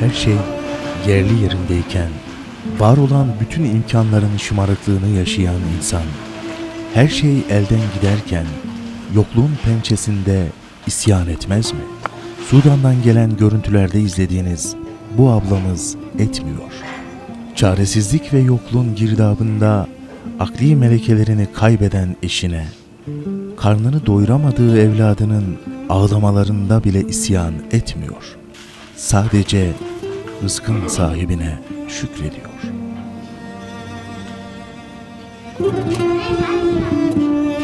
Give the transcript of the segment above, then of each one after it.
Her şey yerli yerindeyken, var olan bütün imkanların şımarıklığını yaşayan insan, her şey elden giderken, yokluğun pençesinde isyan etmez mi? Sudan'dan gelen görüntülerde izlediğiniz bu ablamız etmiyor. Çaresizlik ve yokluğun girdabında akli melekelerini kaybeden eşine, karnını doyuramadığı evladının ağlamalarında bile isyan etmiyor. Sadece rızkın sahibine şükrediyor. 在那个潘家河休息。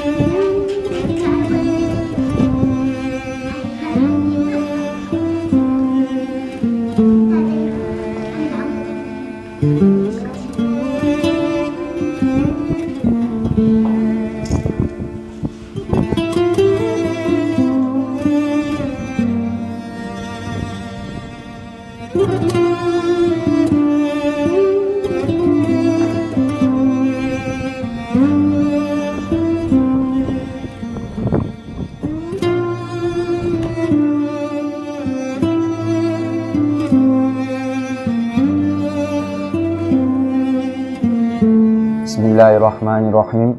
Bismillahirrahmanirrahim.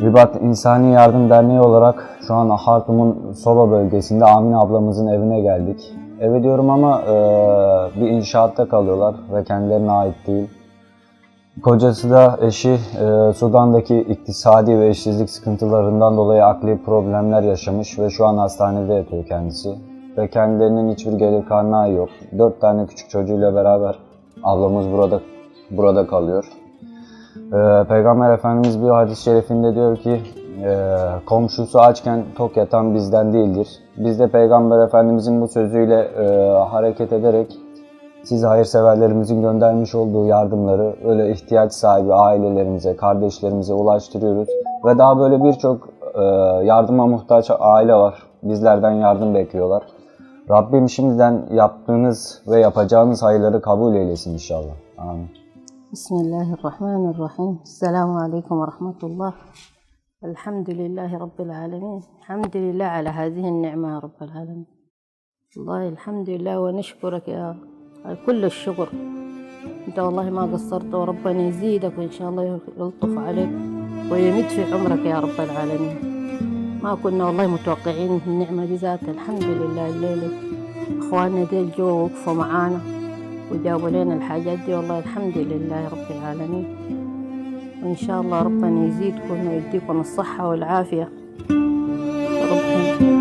Ribat İnsani Yardım Derneği olarak şu an Hartum'un Soba bölgesinde Amin ablamızın evine geldik. Eve diyorum ama e, bir inşaatta kalıyorlar ve kendilerine ait değil. Kocası da eşi e, Sudan'daki iktisadi ve işsizlik sıkıntılarından dolayı akli problemler yaşamış ve şu an hastanede yatıyor kendisi. Ve kendilerinin hiçbir gelir kaynağı yok. Dört tane küçük çocuğuyla beraber ablamız burada burada kalıyor. Ee, Peygamber Efendimiz bir hadis-i şerifinde diyor ki e, komşusu açken tok yatan bizden değildir. Biz de Peygamber Efendimizin bu sözüyle e, hareket ederek siz hayırseverlerimizin göndermiş olduğu yardımları öyle ihtiyaç sahibi ailelerimize, kardeşlerimize ulaştırıyoruz. Ve daha böyle birçok e, yardıma muhtaç aile var. Bizlerden yardım bekliyorlar. Rabbim şimdiden yaptığınız ve yapacağınız hayırları kabul eylesin inşallah. Amin. بسم الله الرحمن الرحيم. السلام عليكم ورحمة الله. الحمد لله رب العالمين. الحمد لله على هذه النعمة يا رب العالمين. والله الحمد لله ونشكرك يا كل الشكر. انت والله ما قصرت وربنا يزيدك وإن شاء الله يلطف عليك ويمد في عمرك يا رب العالمين. ما كنا والله متوقعين النعمة ذاتها الحمد لله الليلة. إخواننا ديل جو وقفوا معانا. وجابوا لنا الحاجات دي. والله الحمد لله رب العالمين. وإن شاء الله ربنا يزيدكم ويديكم الصحة والعافية. ربنا